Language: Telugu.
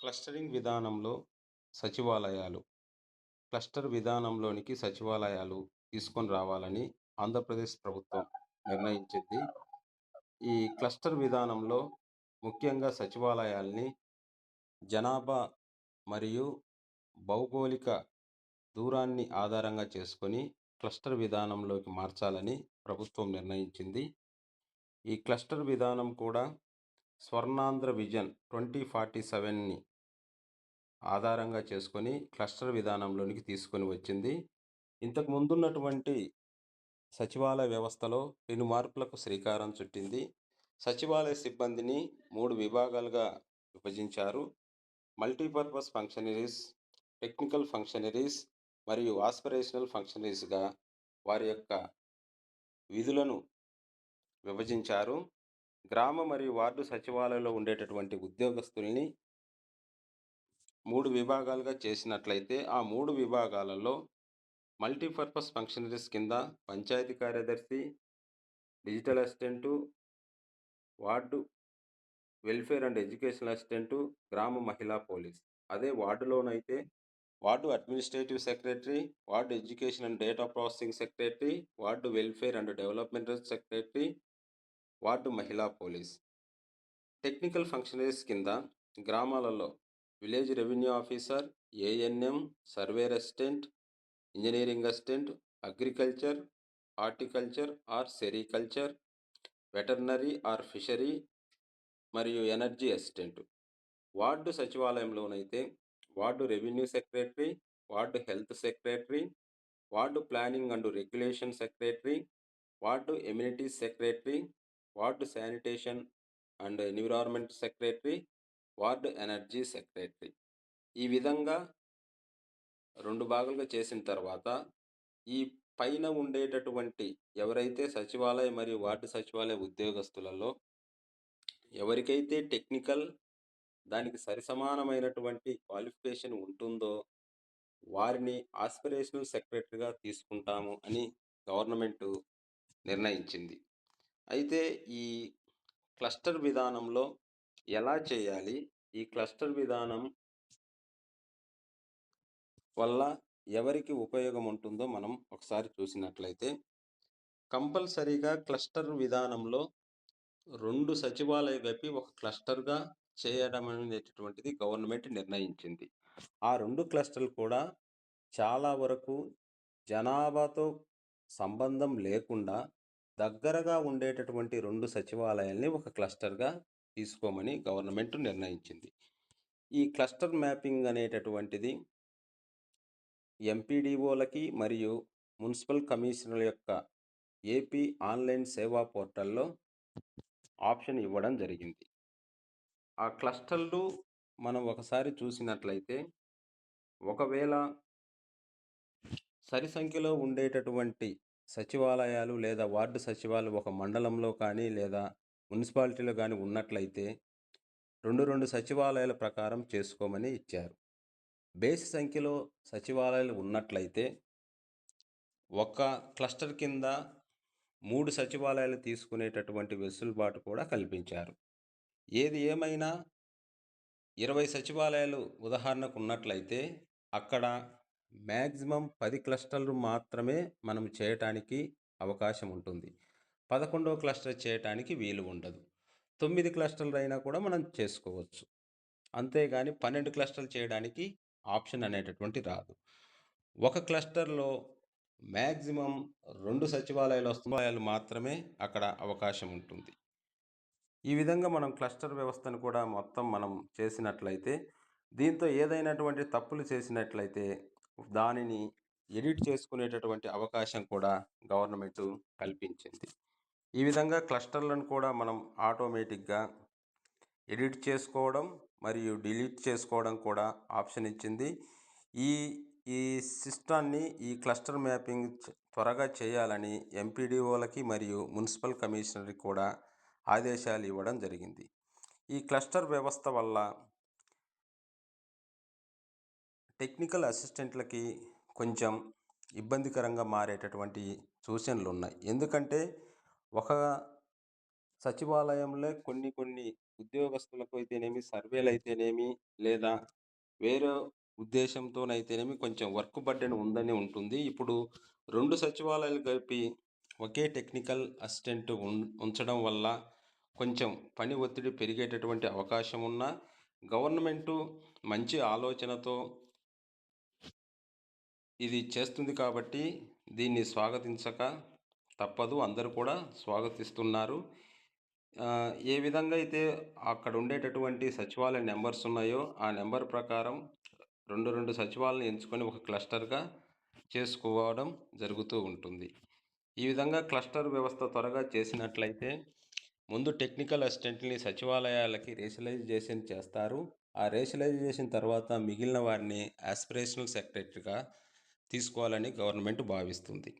క్లస్టరింగ్ విధానంలో సచివాలయాలు క్లస్టర్ విధానంలోనికి సచివాలయాలు తీసుకొని రావాలని ఆంధ్రప్రదేశ్ ప్రభుత్వం నిర్ణయించింది. ఈ క్లస్టర్ విధానంలో ముఖ్యంగా సచివాలయాల్ని జనాభా మరియు భౌగోళిక దూరాన్ని ఆధారంగా చేసుకొని క్లస్టర్ విధానంలోకి మార్చాలని ప్రభుత్వం నిర్ణయించింది. ఈ క్లస్టర్ విధానం కూడా స్వర్ణాంధ్ర విజన్ ట్వంటీ ఫార్టీ సెవెన్ని ఆధారంగా చేసుకొని క్లస్టర్ విధానంలోనికి తీసుకొని వచ్చింది. ఇంతకు ముందున్నటువంటి సచివాలయ వ్యవస్థలో రెండు మార్పులకు శ్రీకారం చుట్టింది. సచివాలయ సిబ్బందిని మూడు విభాగాలుగా విభజించారు. మల్టీపర్పస్ ఫంక్షనరీస్ టెక్నికల్ ఫంక్షనరీస్ మరియు ఆస్పిరేషనల్ ఫంక్షనరీస్గా వారి యొక్క విధులను విభజించారు. గ్రామ మరియు వార్డు సచివాలయంలో ఉండేటటువంటి ఉద్యోగస్తుల్ని మూడు విభాగాలుగా చేసినట్లయితే ఆ మూడు విభాగాలలో మల్టీపర్పస్ ఫంక్షనరీస్ కింద పంచాయతీ కార్యదర్శి digital assistant ward welfare and educational assistant గ్రామ మహిళా పోలీస్. అదే వార్డులోనైతే ward administrative secretary ward education and data processing secretary ward welfare and development secretary ward మహిళా పోలీస్. టెక్నికల్ ఫంక్షనరీస్ కింద గ్రామాలలో village revenue officer ANM surveyor assistant engineering assistant agriculture horticulture or sericulture veterinary or fishery మరియు energy assistant. Ward సచివాలయంలోనైతే ward revenue secretary ward health secretary ward planning and regulation secretary ward amenities secretary ward sanitation and environment secretary ward energy secretary. ఈ విధంగా రెండు భాగాలుగా చేసిన తర్వాత ఈ పైన ఉండేటటువంటి ఎవరైతే సచివాలయ మరియు వార్డు సచివాలయ ఉద్యోగస్తులలో ఎవరికైతే టెక్నికల్ దానికి సరిసమానమైనటువంటి క్వాలిఫికేషన్ ఉంటుందో వారిని ఆస్పిరేషనల్ సెక్రటరీగా తీసుకుంటాము అని గవర్నమెంట్ నిర్ణయించింది. అయితే ఈ క్లస్టర్ విధానంలో ఎలా చేయాలి? ఈ క్లస్టర్ విధానం వల్ల ఎవరికి ఉపయోగం ఉంటుందో మనం ఒకసారి చూసినట్లయితే కంపల్సరీగా క్లస్టర్ విధానంలో రెండు సచివాలయ కలిపి ఒక క్లస్టర్గా చేయడం అనేటటువంటిది గవర్నమెంట్ నిర్ణయించింది. ఆ రెండు క్లస్టర్లు కూడా చాలా వరకు జనాభాతో సంబంధం లేకుండా దగ్గరగా ఉండేటటువంటి రెండు సచివాలయాల్ని ఒక క్లస్టర్గా తీసుకోమని గవర్నమెంట్ నిర్ణయించింది. ఈ క్లస్టర్ మ్యాపింగ్ అనేటటువంటిది ఎంపీడీఓలకి మరియు మున్సిపల్ కమిషనర్ యొక్క ఏపీ ఆన్లైన్ సేవా పోర్టల్లో ఆప్షన్ ఇవ్వడం జరిగింది. ఆ క్లస్టర్లు మనం ఒకసారి చూసినట్లయితే ఒకవేళ సరి సంఖ్యలో ఉండేటటువంటి సచివాలయాలు లేదా వార్డు సచివాలు ఒక మండలంలో కానీ లేదా మున్సిపాలిటీలో కానీ ఉన్నట్లయితే రెండు రెండు సచివాలయాల ప్రకారం చేసుకోమని ఇచ్చారు. బేసి సంఖ్యలో సచివాలయాలు ఉన్నట్లయితే ఒక క్లస్టర్ కింద మూడు సచివాలయాలు తీసుకునేటటువంటి వెసులుబాటు కూడా కల్పించారు. ఏది ఏమైనా ఇరవై సచివాలయాలు ఉదాహరణకు ఉన్నట్లయితే అక్కడ మ్యాక్సిమం పది క్లస్టర్లు మాత్రమే మనం చేయటానికి అవకాశం ఉంటుంది. పదకొండవ క్లస్టర్ చేయటానికి వీలు ఉండదు. తొమ్మిది క్లస్టర్లు అయినా కూడా మనం చేసుకోవచ్చు. అంతేగాని పన్నెండు క్లస్టర్లు చేయడానికి ఆప్షన్ అనేటటువంటి రాదు. ఒక క్లస్టర్లో మ్యాక్సిమం రెండు సచివాలయాలు సచివాలయాలు మాత్రమే అక్కడ అవకాశం ఉంటుంది. ఈ విధంగా మనం క్లస్టర్ వ్యవస్థను కూడా మొత్తం మనం చేసినట్లయితే దీంతో ఏదైనటువంటి తప్పులు చేసినట్లయితే దానిని ఎడిట్ చేసుకునేటటువంటి అవకాశం కూడా గవర్నమెంట్ కల్పించింది. ఈ విధంగా క్లస్టర్లను కూడా మనం ఆటోమేటిక్గా ఎడిట్ చేసుకోవడం మరియు డిలీట్ చేసుకోవడం కూడా ఆప్షన్ ఇచ్చింది. ఈ ఈ సిస్టాన్ని ఈ క్లస్టర్ మ్యాపింగ్ త్వరగా చేయాలని ఎంపీడీఓలకి మరియు మున్సిపల్ కమిషనర్కి కూడా ఆదేశాలు ఇవ్వడం జరిగింది. ఈ క్లస్టర్ వ్యవస్థ వల్ల టెక్నికల్ అసిస్టెంట్లకి కొంచెం ఇబ్బందికరంగా మారేటటువంటి సూచనలు ఉన్నాయి ఎందుకంటే ఒక సచివాలయంలో కొన్ని కొన్ని ఉద్యోగస్తులకు అయితేనేమి సర్వేలు అయితేనేమి లేదా వేరే ఉద్దేశంతోనైతేనేమి కొంచెం వర్క్ బర్డెన్ ఉందని ఉంటుంది. ఇప్పుడు రెండు సచివాలయాలు కలిపి ఒకే టెక్నికల్ అసిస్టెంట్ ఉం ఉంచడం వల్ల కొంచెం పని ఒత్తిడి పెరిగేటటువంటి అవకాశం ఉన్న గవర్నమెంటు మంచి ఆలోచనతో ఇది చేస్తుంది కాబట్టి దీన్ని స్వాగతించక తప్పదు. అందరూ కూడా స్వాగతిస్తున్నారు. ఏ విధంగా అయితే అక్కడ ఉండేటటువంటి సచివాలయ నెంబర్స్ ఉన్నాయో ఆ నెంబర్ ప్రకారం రెండు రెండు సచివాలను ఎంచుకొని ఒక క్లస్టర్గా చేసుకోవడం జరుగుతూ ఉంటుంది. ఈ విధంగా క్లస్టర్ వ్యవస్థ త్వరగా చేసినట్లయితే ముందు టెక్నికల్ అసిస్టెంట్ని సచివాలయాలకి రేషనలైజేషన్ చేస్తారు. ఆ రేషనలైజేషన్ తర్వాత మిగిలిన వారిని ఆస్పిరేషనల్ సెక్రటరీగా తీసుకోవాలని గవర్నమెంట్ భావిస్తుంది.